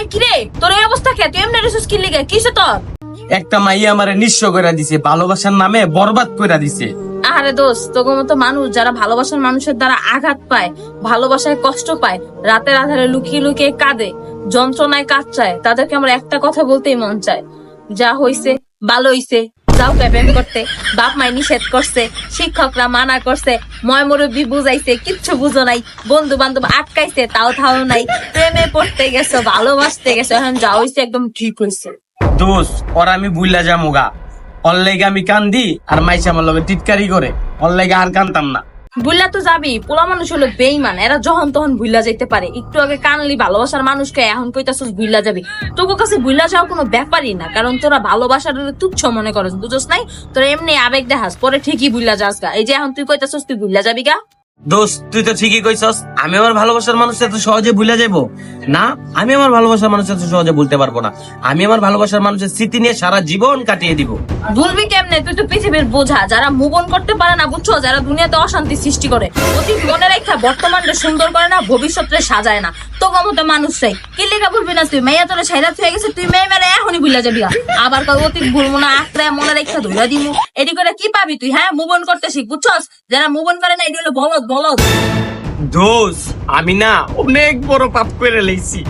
ওই কিরে তোর এই অবস্থা কে? তুই এমনি রেসুস কি? লিগে কিসে তোর? একটা মাইয়া আমারে নিঃস্ব করে দিছে ভালোবাসার নামে বরবাদ করে দিছে। আরে দোস্ত তোকে মতো মানুষ যারা ভালোবাসার মানুষের দ্বারা আঘাত পায় ভালোবাসায় কষ্ট পায় রাতের আধারে লুকিয়ে লুকিয়ে কাঁদে যন্ত্রণায় কাজ চায় তাদেরকে আমার একটা কথা বলতেই মন চায়। যা হইছে ভালো হইছে। যাও প্রেম করতে? বাপ মাই নিষেধ করছে, শিক্ষকরা মানা করছে, ময় মুরব্বী বুঝাইছে, কিচ্ছু বুঝো নাই বন্ধু বান্ধব আটকাইছে, তাও থাও নাই। প্রেমে পড়তে গেছো, ভালোবাসতে গেছো, এখন যা হইছে একদম ঠিক হইছে। দোষ, ওর আমি বুইলা যামুগা ওর লেগে আমি কান্দি, আর মাইসা আমার লগে টিটকারি করে। ওর লেগে আর কানতাম না। বুল্লা তো যাবি, পোলা মানুষ হলো বেইমান এরা যখন তখন ভুল্লা যাইতে পারে। একটু আগে কানলি ভালোবাসার মানুষকে এখন কইতাছস ভুল্লা যাবি। তোকে কাছে ভুল্লা যাওয়া কোনো ব্যাপারই না, কারণ তোরা ভালোবাসার তুচ্ছ মনে করস, বুঝস নাই? তোরা এমনি আবেগ দেখাস, পরে ঠিকই ভুল্লা যাস গা। এই যে এখন তুই কইতাছস তুই ভুল্লা যাবি গা? দোষ তুই তো ঠিকই কইছস, আমি আমার ভালোবাসার মানুষ এত সহজে ভুলে যাব না, আমি আমার ভালোবাসার মানুষ এত সহজে ভুলতে পারব না। আমি আমার ভালোবাসার মানুষের স্মৃতি নিয়ে সারা জীবন কাটিয়ে দিব। ভুলবি কেমনে? তুই তো পৃথিবীর বোঝা, যারা মুভ অন করতে পারে না, বুঝছ? যারা দুনিয়াতে অশান্তি সৃষ্টি করে অতি মনে রেখা বর্তমানটা সুন্দর করে না ভবিষ্যতে সাজায় না। তো মতো মানুষ চাই কি লেখা বলবি না তুই? মেয়া তোরা ছাইরাত হয়ে গেছে তুই মেয়ে মেরে এখনই ভুলে যাবি আবার কই অতীত ভুলবো না আঁকড়ে মনে রেখা ধরে দিমু। এটি করে কি পাবি তুই হ্যাঁ? মুভ অন করতে শিখ বুঝছস? যারা মুভ অন করে না এটি হলো বলদ বলদ। দোষ আমি না অনেক বড় পাপ করে লেছি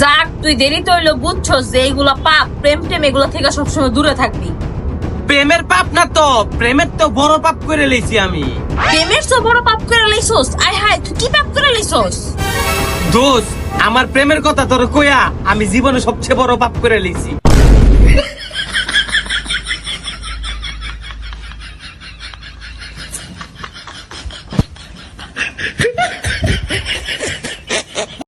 যাক তুই দেরি তো হইল বুঝছস যে এইগুলো পাপ প্রেম টেম এগুলো থেকে সবসময় দূরে থাকবি। প্রেমের পাপ না তো? প্রেমের তো বড় পাপ করে লেছি আমি। প্রেমের তো বড় পাপ করে লেছস আই হাই তুই কি পাপ করে লেছস দোষ আমার প্রেমের কথা তোর কইয়া আমি জীবনে সবচেয়ে বড় পাপ করে লেছি।